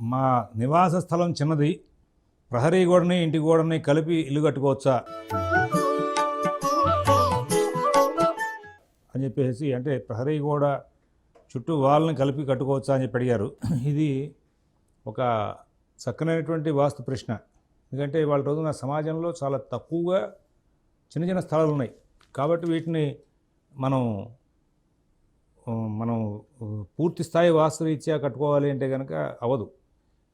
మా నివాస స్థలం చిన్నది. ప్రహరీ గోడని ఇంటి గోడని కలిపి ఇల్లు కట్టుకోవచ్చా? అని చెప్పేసి అంటే ప్రహరీ గోడ చుట్టూ వాళ్ళని కలిపి కట్టుకోవచ్చా అని చెప్పి అడిగారు. ఇది ఒక చక్కనైనటువంటి వాస్తు ప్రశ్న. ఎందుకంటే వాళ్ళ రోజున సమాజంలో చాలా తక్కువగా చిన్న చిన్న స్థలాలు ఉన్నాయి. కాబట్టి వీటిని మనం మనం పూర్తి స్థాయి వాస్తు రీత్యా కట్టుకోవాలి అంటే కనుక అవ్వదు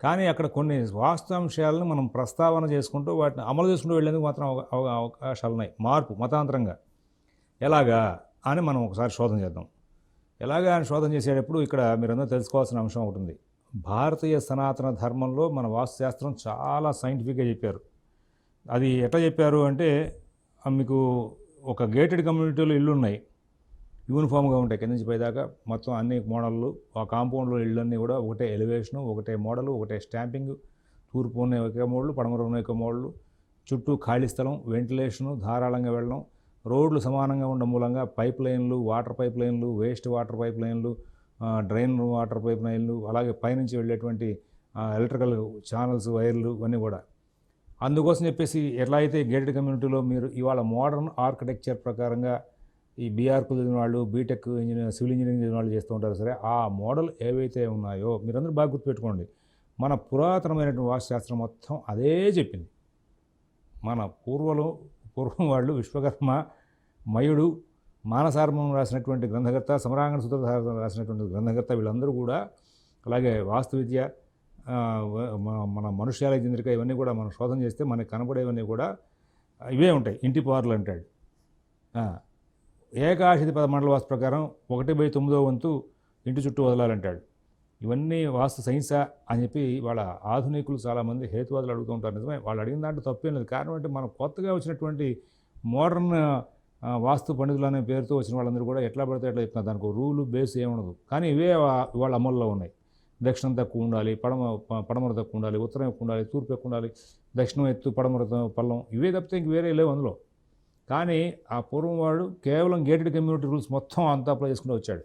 కానీ అక్కడ కొన్ని వాస్తవాంశాలను మనం ప్రస్తావన చేసుకుంటూ వాటిని అమలు చేసుకుంటూ వెళ్ళేందుకు మాత్రం అవకాశాలు ఉన్నాయి. మార్పు మతాంతరంగా. ఎలాగా అని మనం ఒకసారి శోధన చేద్దాం. ఎలాగా అని శోధన చేసేటప్పుడు ఇక్కడ మీరందరూ తెలుసుకోవాల్సిన అంశం ఒకటి ఉంది. భారతీయ సనాతన ధర్మంలో మన వాస్తుశాస్త్రం చాలా సైంటిఫిక్గా చెప్పారు. అది ఎట్లా చెప్పారు అంటే మీకు ఒక గేటెడ్ కమ్యూనిటీలో ఇల్లు ఉన్నాయి యూనిఫామ్గా ఉంటాయి. కింద నుంచి పైదాకా మొత్తం అన్ని మోడళ్ళు ఆ కాంపౌండ్లో ఇళ్ళన్నీ కూడా ఒకటే ఎలివేషను ఒకటే మోడలు ఒకటే స్టాంపింగ్. తూర్పు ఉన్న ఒక మోడలు పడమర ఉన్న ఒక మోడలు. చుట్టూ ఖాళీ స్థలం వెంటిలేషను ధారాళంగా వెళ్ళడం. రోడ్లు సమానంగా ఉండడం మూలంగా పైప్ లైన్లు వాటర్ పైప్ లైన్లు వేస్ట్ వాటర్ పైప్ లైన్లు డ్రైన్ వాటర్ పైప్ లైన్లు అలాగే పైనుంచి వెళ్ళేటువంటి ఎలక్ట్రికల్ ఛానల్స్ వైర్లు ఇవన్నీ కూడా. అందుకోసం చెప్పేసి ఎట్లా అయితే గేటెడ్ కమ్యూనిటీలో మీరు ఇవాళ మోడర్న్ ఆర్కిటెక్చర్ ప్రకారంగా ఈ బీఆర్కులు చదివిన వాళ్ళు బీటెక్ ఇంజనీర్ సివిల్ ఇంజనీరింగ్ చదివిన వాళ్ళు చేస్తూ ఉంటారు. సరే ఆ మోడల్ ఏవైతే ఉన్నాయో మీరందరూ బాగా గుర్తుపెట్టుకోండి. మన పురాతనమైనటువంటి వాస్తుశాస్త్రం మొత్తం అదే చెప్పింది. మన పూర్వలు పూర్వం వాళ్ళు విశ్వకర్మ మయుడు మానసార్మం రాసినటువంటి గ్రంథకర్త సమరాంగణ సూత్రధార రాసినటువంటి గ్రంథకర్త వీళ్ళందరూ కూడా అలాగే వాస్తు విద్య మన మనుష్యాల చంద్రిక ఇవన్నీ కూడా మనం శోధన చేస్తే మనకి కనబడేవన్నీ కూడా ఇవే ఉంటాయి. ఇంటి పార్లు అంటాడు. ఆ, ఏకాశతి పద మండల వాస్తు ప్రకారం ఒకటి బై తొమ్మిదో వంతు ఇంటి చుట్టూ వదలాలంటాడు. ఇవన్నీ వాస్తు సైన్సా అని చెప్పి వాళ్ళ ఆధునికులు చాలామంది హేతువాదులు అడుగుతూ ఉంటారు. నిజమే వాళ్ళు అడిగిన దాంట్లో తప్పేం లేదు. కారణం అంటే మనం కొత్తగా వచ్చినటువంటి మోడర్న్ వాస్తు పండితులు అనే పేరుతో వచ్చిన వాళ్ళందరూ కూడా ఎట్లా పడితే ఎట్లా చెప్తున్నారు. దానికి రూలు బేస్ ఏముండదు. కానీ ఇవే వాళ్ళ అమల్లో ఉన్నాయి. దక్షిణం తక్కువ ఉండాలి పడమ పడమర తక్కువ ఉండాలి ఉత్తరం ఎక్కువ ఉండాలి తూర్పు ఎక్కువ ఉండాలి దక్షిణం ఎత్తు పడమర పల్లం ఇవే తప్పితే ఇంక వేరే లేవు అందులో. కానీ ఆ పూర్వం వాడు కేవలం గేటెడ్ కమ్యూనిటీ రూల్స్ మొత్తం అంతా అప్లై చేసుకుంటూ వచ్చాడు.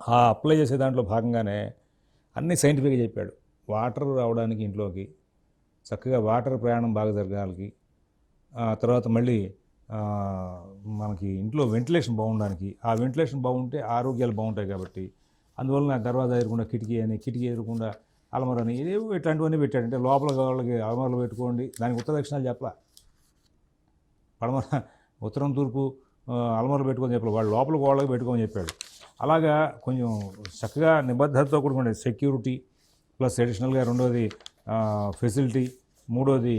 ఆ అప్లై చేసే దాంట్లో భాగంగానే అన్ని సైంటిఫిక్గా చెప్పాడు. వాటర్ రావడానికి ఇంట్లోకి చక్కగా వాటర్ ప్రయాణం బాగా జరగాలి తర్వాత మళ్ళీ మనకి ఇంట్లో వెంటిలేషన్ బాగుండడానికి ఆ వెంటిలేషన్ బాగుంటే ఆరోగ్యాలు బాగుంటాయి కాబట్టి అందువలన దర్వాజా ఎదురకుండా కిటికీ అని కిటికీ ఎదురకుండా అలమర అని ఇదేవో ఇట్లాంటివన్నీ పెట్టాడు. అంటే లోపల వాళ్ళకి అలమరలు పెట్టుకోండి దానికి ఉత్తర దక్షిణాలు చెప్పలా? పడమర ఉత్తరం తూర్పు అలమరలు పెట్టుకొని చెప్పాడు. వాళ్ళు లోపల గోడలకు పెట్టుకొని చెప్పాడు. అలాగా కొంచెం చక్కగా నిబద్ధతతో కూడుకునే సెక్యూరిటీ ప్లస్ అడిషనల్గా రెండోది ఫెసిలిటీ మూడోది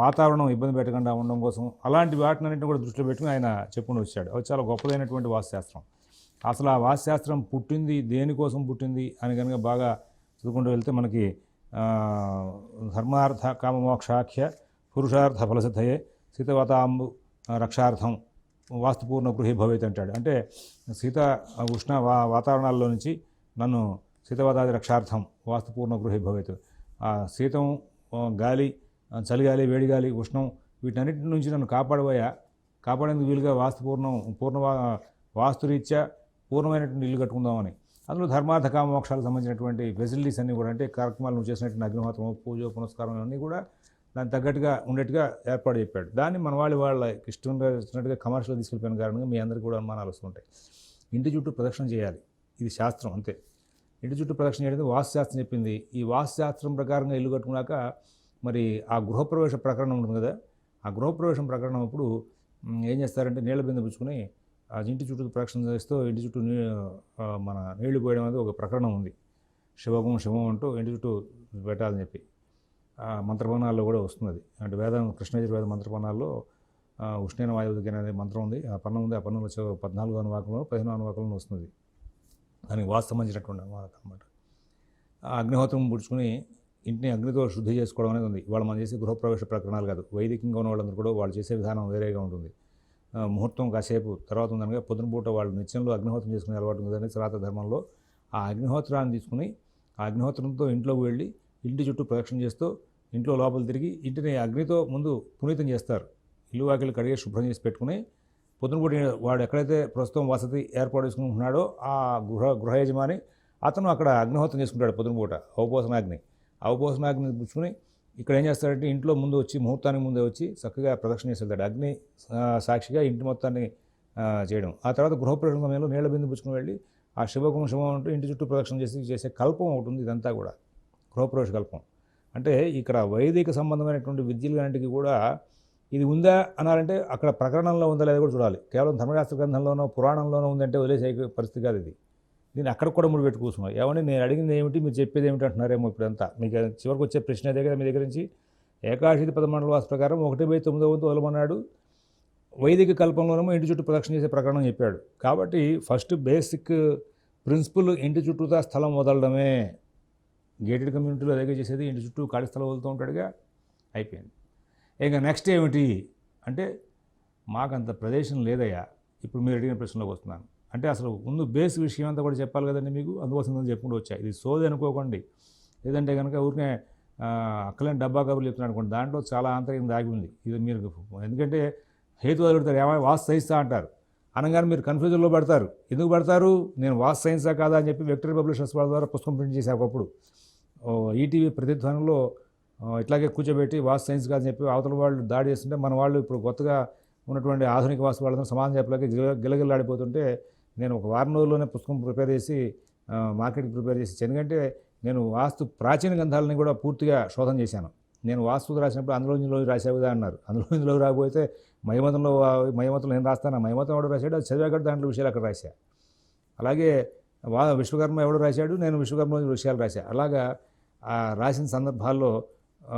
వాతావరణం ఇబ్బంది పెట్టకుండా ఉండడం కోసం అలాంటి వాటినన్నింటిని కూడా దృష్టిలో పెట్టుకుని ఆయన చెప్పుకుని వచ్చాడు. అది చాలా గొప్పదైనటువంటి వాస్తుశాస్త్రం అసలు ఆ వాస్తుశాస్త్రం పుట్టింది దేనికోసం పుట్టింది అని కనుక బాగా చదువుకుంటూ వెళ్తే మనకి ధర్మార్థ కామమోక్షాఖ్య పురుషార్థ ఫలసిద్ధయే సీతవతాంబు రక్షార్థం వాస్తుపూర్ణ గృహి భవేత్ అంటాడు. అంటే శీత ఉష్ణ వా వాతావరణాల్లో నుంచి నన్ను శీతవతాది రక్షార్థం వాస్తుపూర్ణ గృహి భవేత్. ఆ శీతం గాలి చలిగాలి వేడిగాలి ఉష్ణం వీటన్నిటి నుంచి నన్ను కాపాడబోయా. కాపాడేందుకు వీలుగా వాస్తుపూర్ణం పూర్ణ వాస్తురీత్యా పూర్ణమైనటువంటి ఇల్లు కట్టుకుందామని. అందులో ధర్మార్థ సంబంధించినటువంటి ఫెసిలిటీస్ అన్నీ కూడా అంటే కార్యక్రమాలు నువ్వు చేసినటువంటి అగ్నిహోత్రం పూజ పునస్కారం అన్నీ కూడా దానికి తగ్గట్టుగా ఉండేట్టుగా ఏర్పాటు చెప్పాడు. దాన్ని మన వాళ్ళు వాళ్ళ ఇష్టంగా ఇచ్చినట్టుగా కమర్షియల్ తీసుకెళ్ళిపోయిన కారణంగా మీ అందరికీ కూడా అనుమానాలు వస్తుంటాయి ఇంటి చుట్టూ ప్రదక్షిణ చేయాలి. ఇది శాస్త్రం అంతే. ఇంటి చుట్టూ ప్రదక్షిణ చేయడం వాస్తుశాస్త్రం చెప్పింది. ఈ వాస్తుశాస్త్రం ప్రకారంగా ఇల్లు కట్టుకున్నాక మరి ఆ గృహప్రవేశ ప్రకరణం ఉంటుంది కదా? ఆ గృహప్రవేశం ప్రకరణం అప్పుడు ఏం చేస్తారంటే నీళ్ళ బిందె పుచ్చుకొని ఆ ఇంటి చుట్టూ ప్రదక్షిణ చేస్తూ ఇంటి చుట్టూ నీ మన నీళ్ళు పోయడం అనేది ఒక ప్రకరణం ఉంది. శివగం శివం అంటూ ఇంటి చుట్టూ పెట్టాలని చెప్పి. ఆ కూడా వస్తుంది అంటే వేదం కృష్ణయజుర్వేద మంత్రపణాల్లో ఉష్ణైన వాయువు దగ్గర అనే మంత్రం ఉంది. ఆ పన్నం ఉంది. ఆ పన్నం వచ్చే పద్నాలుగు అనువాకంలో పదిహేను అనువాకంలో వస్తుంది దానికి వాస్తవం సంబంధించినటువంటి అనువాదం అనమాట ఆ అగ్నిహోత్రం పుడుచుకుని ఇంటిని అగ్నితో శుద్ధి చేసుకోవడం అనేది ఉంది. వాళ్ళు మనం చేసే గృహప్రవేశ ప్రకరణాలు కాదు. వైదికంగా ఉన్న వాళ్ళందరూ కూడా వాళ్ళు చేసే విధానం వేరేగా ఉంటుంది. ముహూర్తం కాసేపు తర్వాత ఉందనగా పొద్దున పూట వాళ్ళు నిత్యంలో అగ్నిహోత్రం చేసుకునే అలవాటు ఉందని శ్రాత ధర్మంలో ఆ అగ్నిహోత్రాన్ని తీసుకుని ఆ అగ్నిహోత్రంతో ఇంట్లోకి వెళ్ళి ఇంటి చుట్టూ ప్రదక్షిణ చేస్తూ ఇంట్లో లోపల తిరిగి ఇంటిని అగ్నితో ముందు పునీతం చేస్తారు. ఇల్లు వాకిలు కడిగే శుభ్రం చేసి పెట్టుకుని పొద్దునపూట వాడు ఎక్కడైతే ప్రస్తుతం వసతి ఏర్పాటు చేసుకుంటున్నాడో ఆ గృహ గృహ యజమాని అతను అక్కడ అగ్నిహోత్రం చేసుకుంటాడు పొద్దునపూట అవపోసనాగ్ని. అవపోసనాగ్ని పుచ్చుకుని ఇక్కడ ఏం చేస్తాడంటే ఇంట్లో ముందు వచ్చి ముహూర్తానికి ముందే వచ్చి చక్కగా ప్రదక్షిణ చేసి వెళ్తాడు. అగ్ని సాక్షిగా ఇంటి మొత్తాన్ని చేయడం. ఆ తర్వాత గృహప్రవేశం సమయంలో నీళ్ళ బిందు పుచ్చుకుని వెళ్ళి ఆ శుభకం శుభం అంటూ ఇంటి చుట్టూ ప్రదక్షిణ చేసి చేసే కల్పం ఒకటి ఉంది ఇదంతా కూడా. గృహప్రవేశ కల్పం. అంటే ఇక్కడ వైదిక సంబంధమైనటువంటి విద్యలన్నింటికి కూడా ఇది ఉందా అనాలంటే అక్కడ ప్రకరణంలో ఉందా లేదా కూడా చూడాలి. కేవలం ధర్మశాస్త్ర గ్రంథంలోనో పురాణంలోనో ఉందంటే వదిలేసే పరిస్థితి కాదు ఇది. దీన్ని అక్కడ కూడా ముడి పెట్టి ఏమంటే నేను అడిగింది ఏమిటి మీరు చెప్పేది ఏమిటి అంటున్నారేమో ఇప్పుడంతా. మీకు చివరికి వచ్చే ప్రశ్న అదే కదా మీ దగ్గర నుంచి. ఏకాశితి పదమండల వాసు ప్రకారం ఒకటి బై తొమ్మిదో వంతు వదలమన్నాడు. వైదిక కల్పంలోనేమో ఇంటి చుట్టూ ప్రదక్షిణ చేసే ప్రకరణం చెప్పాడు. కాబట్టి ఫస్ట్ బేసిక్ ప్రిన్సిపల్ ఇంటి చుట్టూతా స్థలం వదలడమే. గేటెడ్ కమ్యూనిటీలో అదే చేసేది ఇంటి చుట్టూ ఖాళీ స్థలం వదులుతూ ఉంటాడుగా అయిపోయింది. ఇక నెక్స్ట్ ఏమిటి అంటే మాకంత ప్రదేశం లేదయ్యా. ఇప్పుడు మీరు అడిగిన ప్రశ్నలోకి వస్తున్నాను. అంటే అసలు ముందు బేస్ విషయం అంతా కూడా చెప్పాలి కదండి మీకు అందుకోసం చెప్పుకుంటూ వచ్చా. ఇది సోది అనుకోకండి. లేదంటే కనుక ఊరికే అక్కలేని డబ్బా కబుర్లు చెప్తున్నాను అనుకోండి. దాంట్లో చాలా ఆంతర్యం దాగి ఉంది. ఇది మీరు ఎందుకంటే హేతు వదులుతారు ఏమైనా వాస్తు సహిస్తా అంటారు. అనగానే మీరు కన్ఫ్యూజన్లో పడతారు. ఎందుకు పడతారు? నేను వాస్తు సైన్సా కాదా అని చెప్పి విక్టరీ పబ్లిషర్స్ వాళ్ళ ద్వారా పుస్తకం ప్రింట్ చేసా ఒకప్పుడు. ఈటీవీ ప్రతిధ్వనంలో ఇట్లాగే కూర్చోబెట్టి వాస్తు సైన్స్ కాదని చెప్పి అవతల వాళ్ళు దాడి చేస్తుంటే మన వాళ్ళు ఇప్పుడు కొత్తగా ఉన్నటువంటి ఆధునిక వాస్తు వాళ్ళతో సమాధానం చెప్పలేక గిలగిల్లాడిపోతుంటే నేను ఒక వారం రోజుల్లోనే పుస్తకం ప్రిపేర్ చేసి మార్కెట్కి ప్రిపేర్ చేసి ఎందుకంటే నేను వాస్తు ప్రాచీన గ్రంథాలని కూడా పూర్తిగా శోధన చేశాను. నేను వాస్తు రాసినప్పుడు అందులో ఇందులో రాసావు కదా అన్నారు. అందులో ఇందులో రాకపోతే మయమతంలో మయమతంలో నేను రాస్తాను? మయమతం ఎవడు రాశాడు? అది చదివాక దాంట్లో విషయాలు అక్కడ రాశా. అలాగే వా విశ్వకర్మ ఎవడు రాశాడు? నేను విశ్వకర్మ విషయాలు రాశా. అలాగా ఆ రాసిన సందర్భాల్లో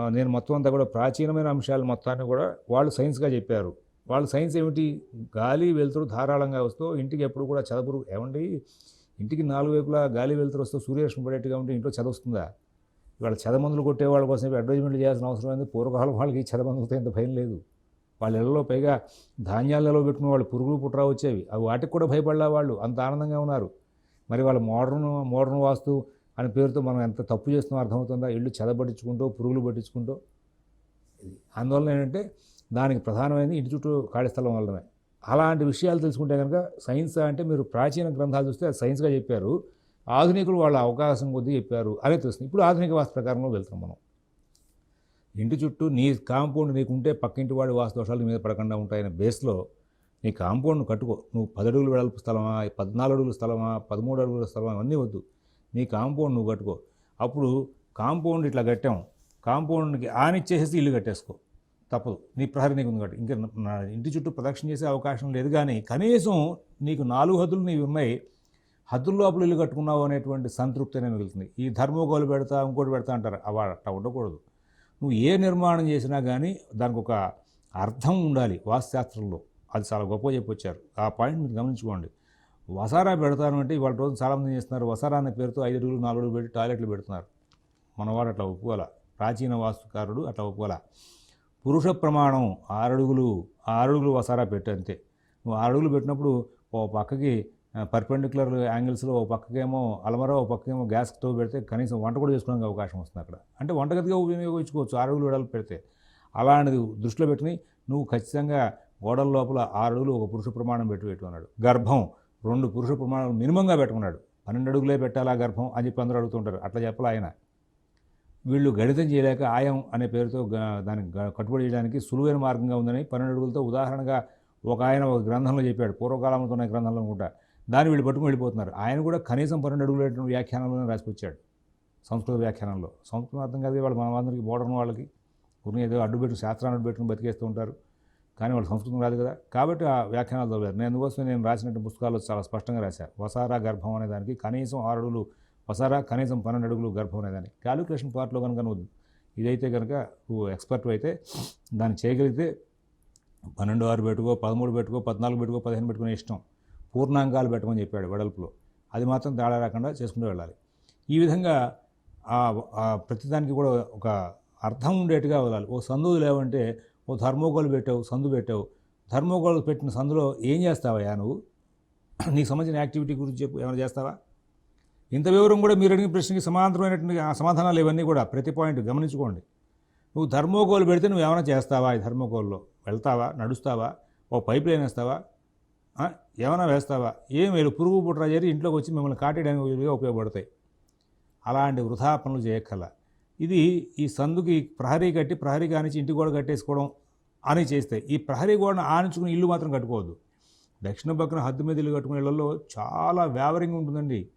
నేను మొత్తం అంతా కూడా ప్రాచీనమైన అంశాలు మొత్తాన్ని కూడా వాళ్ళు సైన్స్గా చెప్పారు. వాళ్ళు సైన్స్ ఏమిటి? గాలి వెలుతురు ధారాళంగా వస్తూ ఇంటికి ఎప్పుడు కూడా చదవరు. ఏమండి? ఇంటికి నాలుగు వైపులా గాలి వెలుతురు వస్తూ సూర్యరశ్మి పడేట్టుగా ఉంటే ఇంట్లో చదువుస్తుందా? ఇవాళ చదమందులు కొట్టే వాళ్ళ కోసం అడ్వర్టైజ్మెంట్లు చేయాల్సిన అవసరం ఏంది? పూర్వకాలం వాళ్ళకి చదమందులతో ఇంత భయం లేదు. వాళ్ళ ఇళ్ళలో పైగా ధాన్యాలలో పెట్టుకున్న వాళ్ళు పురుగులు పుట్రా వచ్చేవి. అవి వాటికి కూడా భయపడలే వాళ్ళు. అంత ఆనందంగా ఉన్నారు. మరి వాళ్ళ మోడర్న్ మోడర్న్ వాస్తు అనే పేరుతో మనం ఎంత తప్పు చేస్తున్నాం అర్థమవుతుందా? ఇల్లు చెదపట్టించుకుంటూ పురుగులు పట్టించుకుంటూ. ఇది అందువల్ల ఏంటంటే దానికి ప్రధానమైనది ఇంటి చుట్టూ ఖాళీ స్థలం వల్లనే. అలాంటి విషయాలు తెలుసుకుంటే కనుక సైన్స్ అంటే మీరు ప్రాచీన గ్రంథాలు చూస్తే అది సైన్స్గా చెప్పారు. ఆధునికులు వాళ్ళ అవకాశం కొద్దీ చెప్పారు. అనే తెలుస్తుంది ఇప్పుడు ఆధునిక వాస్తు ప్రకారంలో వెళ్తాం మనం. ఇంటి చుట్టూ నీ కాంపౌండ్ నీకుంటే పక్కింటి వాడి వాసుదోషాలు మీద పడకుండా ఉంటాయనే బేస్లో నీ కాంపౌండ్ కట్టుకో. నువ్వు పది అడుగులు వెడల్పు స్థలమా పద్నాలుగు అడుగుల స్థలమా పదమూడు అడుగుల స్థలమా అవన్నీ వద్దు. నీ కాంపౌండ్ నువ్వు కట్టుకో. అప్పుడు కాంపౌండ్ ఇట్లా కట్టాం. కాంపౌండ్కి ఆనిచ్చేసేసి ఇల్లు కట్టేసుకో. తప్పదు. నీ ప్రహరీ నీకు ఉంది కాబట్టి. ఇంకా నా ఇంటి చుట్టూ ప్రదక్షిణ చేసే అవకాశం లేదు కానీ కనీసం నీకు నాలుగు హద్దులు నీవి ఉన్నాయి. హద్దుల లోపల ఇల్లు కట్టుకున్నావు అనేటువంటి సంతృప్తి అనేది మిగులుతుంది. ఈ ధర్మకోలు పెడతా ఇంకోటి పెడతా అంటారు. అవి అట్లా ఉండకూడదు. నువ్వు ఏ నిర్మాణం చేసినా కానీ దానికి ఒక అర్థం ఉండాలి వాస్తుశాస్త్రంలో. అది చాలా గొప్ప చెప్పొచ్చారు. ఆ పాయింట్ మీరు గమనించుకోండి. వసారా పెడతాను అంటే ఇవాళ రోజు చాలామంది చేస్తున్నారు? వసారా అనే పేరుతో ఐదు అడుగులు నాలుగు అడుగులు పెట్టి టాయిలెట్లు పెడుతున్నారు. మనవాడు అట్లా ఒప్పుకోవాల? ప్రాచీన వాస్తుకారుడు అట్లా ఒప్పుకోవాల? పురుష ప్రమాణం ఆరు అడుగులు వసారా పెట్టు అంతే. నువ్వు ఆరడుగులు అడుగులు పెట్టినప్పుడు ఓ పక్కకి పర్పెండిక్యులర్ యాంగిల్స్లో ఓ పక్కకేమో అలమరా ఓ పక్కకేమో గ్యాస్ స్టవ్ పెడితే కనీసం వంట కూడా చేసుకోవడానికి అవకాశం వస్తుంది అక్కడ. అంటే వంటగదిగా ఉపయోగించుకోవచ్చు ఆరు అడుగులు వెడల్పు పెడితే. అలాంటిది దృష్టిలో పెట్టుకుని నువ్వు ఖచ్చితంగా గోడల లోపల ఆరు అడుగులు ఒక పురుష ప్రమాణం పెట్టి పెట్టుకున్నాడు గర్భం రెండు పురుష ప్రమాణాలు మినిమంగా పెట్టుకున్నాడు. పన్నెండు అడుగులే పెట్టాలా గర్భం అని చెప్పి అందరూ అడుగుతుంటారు. అట్లా చెప్పాలి ఆయన? వీళ్ళు గణితం చేయలేక ఆయం అనే పేరుతో దానికి కట్టుబడి చేయడానికి సులువైన మార్గంగా ఉందని పన్నెండు అడుగులతో ఉదాహరణగా ఒక ఆయన ఒక గ్రంథంలో చెప్పాడు. పూర్వకాలంలో ఉన్న గ్రంథంలో అనుకుంటా దాన్ని వీళ్ళు పట్టుకుని వెళ్ళిపోతున్నారు. ఆయన కూడా కనీసం పన్నెండు అడుగులు వ్యాఖ్యానంలోనే రాసికొచ్చాడు సంస్కృత వ్యాఖ్యానంలో. సంస్కృతం అర్థం కాదు వాళ్ళు మన అందరికీ మోడర్న్ వాళ్ళకి. కొన్ని ఏదో అడ్డుపెట్టు శాస్త్రాన్ని అడ్డుపెట్టుకుని బతికేస్తూ ఉంటారు. కానీ వాళ్ళు సంస్కృతం రాదు కదా. కాబట్టి ఆ వ్యాఖ్యానాలు చదివారు. నేను అందుకోసం నేను రాసినట్టు పుస్తకాలు చాలా స్పష్టంగా రాశాను వసారా గర్భం అనే దానికి కనీసం ఆరు అడుగులు వసారా కనీసం పన్నెండు అడుగులు గర్భం అనేదానికి క్యాలిక్యులేషన్ పార్ట్లో కనుక నువ్వు ఇదైతే కనుక నువ్వు ఎక్స్పర్ట్ అయితే దాన్ని చేయగలిగితే పన్నెండు ఆరు పెట్టుకో పదమూడు పెట్టుకో పద్నాలుగు పెట్టుకో పదిహేను పెట్టుకునే ఇష్టం. పూర్ణాంకాలు పెట్టమని చెప్పాడు వెడల్పులో. అది మాత్రం తేడా రాకుండా చేసుకుంటూ వెళ్ళాలి. ఈ విధంగా ప్రతిదానికి కూడా ఒక అర్థం ఉండేట్టుగా వెళ్ళాలి ఓ సందు లేవంటే ఓ థర్మోకోల్ పెట్టావు సందు పెట్టావు. థర్మోకోల్ పెట్టిన సందులో ఏం చేస్తావయ్యా నువ్వు? నీకు సంబంధించిన యాక్టివిటీ గురించి చెప్పు ఏమైనా చేస్తావా? ఇంత వివరం కూడా మీరు అడిగిన ప్రశ్నకి సమాంతరమైనటువంటి ఆ సమాధానాలు ఇవన్నీ కూడా ప్రతి పాయింట్ గమనించుకోండి. నువ్వు థర్మోకోల్ పెడితే నువ్వు ఏమైనా చేస్తావా ఈ థర్మోకోల్లో వెళ్తావా? నడుస్తావా? ఓ పైప్ లైన్ వేస్తావా? ఏమైనా వేస్తావా? ఏం వేలు పురుగు పుట్రా చేరి ఇంట్లోకి వచ్చి మిమ్మల్ని కాటేయడానికి ఉపయోగపడతాయి. అలాంటి వృధా పనులు చేయక్కల. ఇది ఈ సందుకి ప్రహరీ కట్టి ప్రహరీ కానించి ఇంటి గోడ కట్టేసుకోవడం అని చేస్తే ఈ ప్రహరీ గోడను ఆనించుకుని ఇల్లు మాత్రం కట్టుకోవద్దు. దక్షిణ పక్కన హద్దు మీద ఇల్లు కట్టుకునే ఇళ్ళలో చాలా వ్యావరింగ్ ఉంటుందండి.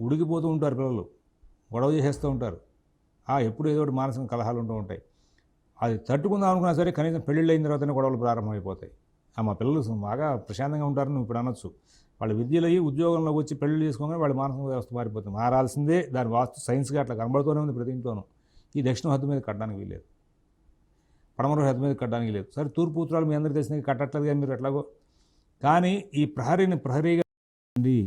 ఉడికిపోతూ ఉంటారు పిల్లలు. గొడవ చేసేస్తూ ఉంటారు. ఎప్పుడు ఏదో ఒకటి మానసిక కలహాలు ఉంటూ ఉంటాయి. అది తట్టుకుందాం అనుకున్నా సరే కనీసం పెళ్ళిళ్ళు అయిన తర్వాతనే గొడవలు ప్రారంభమైపోతాయి. మా పిల్లలు బాగా ప్రశాంతంగా ఉంటారని నువ్వు ఇప్పుడు అనొచ్చు. వాళ్ళ విద్యలయ్యి ఉద్యోగంలోకి వచ్చి పెళ్ళి చేసుకోగానే వాళ్ళ మానసిక వ్యవస్థ మారిపోతుంది. మారాల్సిందే దాని వాస్తు సైన్స్గా అట్లా కనబడుతూనే ఉంది ప్రతి ఇంట్లోనూ. ఈ దక్షిణ హద్దు మీద కట్టడానికి వీలేదు పడమర హద్దు మీద కట్టడానికి లేదు సరే తూర్పు ఉత్తరాలు మీ అందరికీ తెలిసినవి కట్టట్లేదు కానీ మీరు ఎట్లాగో. కానీ ఈ ప్రహరీని ప్రహరీగా ఉండి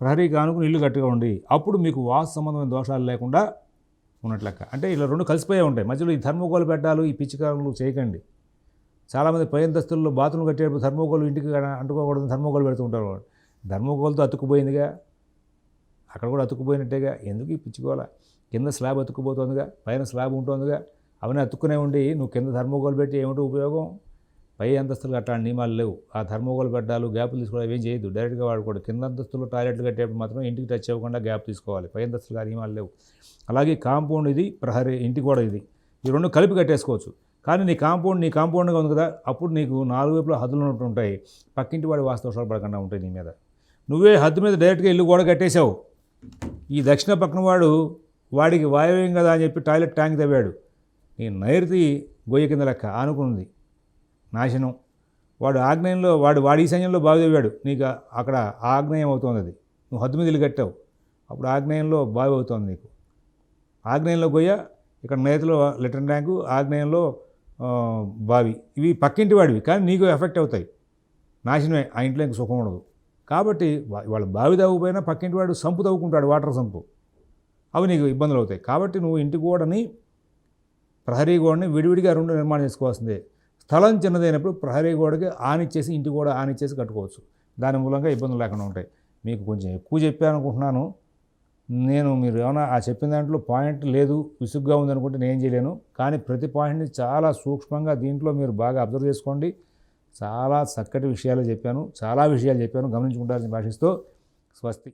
ప్రహరీగా అనుకుని ఇల్లు గట్టిగా ఉండి అప్పుడు మీకు వాస్తు సంబంధమైన దోషాలు లేకుండా ఉన్నట్లెక్క. అంటే ఇలా రెండు కలిసిపోయే ఉంటాయి. మధ్యలో ఈ ధర్మకోలు పెట్టాలు ఈ పిచ్చికారులు చేయకండి. చాలామంది పై అంతస్తుల్లో బాత్రూమ్ కట్టేటప్పుడు థర్మోకోల్ ఇంటికి అంటుకోకూడదు థర్మోకోల్ పెడుతూ ఉంటారు వాళ్ళు. థర్మోకోల్తో అతుక్కుపోయిందిగా. అక్కడ కూడా అతుక్కుపోయినట్టేగా. ఎందుకు ఈ పిచ్చుకోవాలా కింద స్లాబ్ అతుక్కుపోతుందిగా. పైన స్లాబ్ ఉంటుందిగా. అవన్నీ అతుక్కునే ఉండి నువ్వు కింద థర్మోకోల్ పెట్టి ఏమిటి ఉపయోగం? పై అంతస్తులు అట్లాంటి నియమాలు లేవు. ఆ థర్మోకోల్ పెట్టాలు గ్యాప్లు తీసుకోవడం ఏం చేయదు డైరెక్ట్గా వాడుకోవడం కింద అంతస్తులు టాయిలెట్లు కట్టేప్పుడు మాత్రం ఇంటికి టచ్ అవ్వకుండా గ్యాప్ తీసుకోవాలి. పై అంతస్తులు ఆ నియమాలు లేవు. అలాగే కాంపౌండ్ ఇది ప్రహరీ ఇంటి కూడా ఇది. ఈ రెండు కలిపి కట్టేసుకోవచ్చు. కానీ నీ కాంపౌండ్ నీ కాంపౌండ్గా ఉంది కదా అప్పుడు నీకు నాలుగు వైపులా హద్దులు ఉన్నట్టు ఉంటాయి. పక్కింటి వాడి వాస్తవశాలు పడకుండా ఉంటాయి నీ మీద. నువ్వే హద్దు మీద డైరెక్ట్గా ఇల్లు కూడా కట్టేశావు. ఈ దక్షిణ పక్కన వాడు వాడికి వాయువ్యం కదా అని చెప్పి టాయిలెట్ ట్యాంక్ తవ్వాడు. నీ నైరుతి గొయ్య కింద లెక్క ఆనుకుంది. నాశనం. వాడు ఆగ్నేయంలో వాడు వాడి సైన్యంలో బావి తవ్వాడు. నీకు అక్కడ ఆగ్నేయం అవుతుంది అది. నువ్వు హద్దు మీద ఇల్లు కట్టావు. అప్పుడు ఆగ్నేయంలో బావి అవుతుంది నీకు. ఆగ్నేయంలో గొయ్య ఇక్కడ నైతిలో లిటర్ ట్యాంకు ఆగ్నేయంలో బావి. ఇవి పక్కింటి వాడివి కానీ నీకు ఎఫెక్ట్ అవుతాయి. నాశనమే ఆ ఇంట్లో ఇంక సుఖం ఉండదు. కాబట్టి వాళ్ళ బావి తవ్వకపోయినా పక్కింటి వాడు సంపు తవ్వుకుంటాడు వాటర్ సంపు. అవి నీకు ఇబ్బందులు అవుతాయి. కాబట్టి నువ్వు ఇంటి గోడని ప్రహరీ గోడని విడివిడిగా రెండు నిర్మాణం చేసుకోవాల్సిందే. స్థలం చిన్నదైనప్పుడు ప్రహరీ గోడకి ఆనిచ్చేసి ఇంటి గోడ ఆనిచ్చేసి కట్టుకోవచ్చు. దాని మూలంగా ఇబ్బందులు లేకుండా ఉంటాయి. మీకు కొంచెం ఎక్కువ చెప్పాను అనుకుంటున్నాను. నేను మీరు ఏమైనా ఆ చెప్పిన దాంట్లో పాయింట్ లేదు విసుగ్గా ఉందనుకుంటే నేను చేయలేను. కానీ ప్రతి పాయింట్ని చాలా సూక్ష్మంగా దీంట్లో మీరు బాగా అబ్జర్వ్ చేసుకోండి. చాలా చక్కటి విషయాలు చెప్పాను. చాలా విషయాలు చెప్పాను. గమనించుకుంటారని భాషిస్తూ స్వస్తి.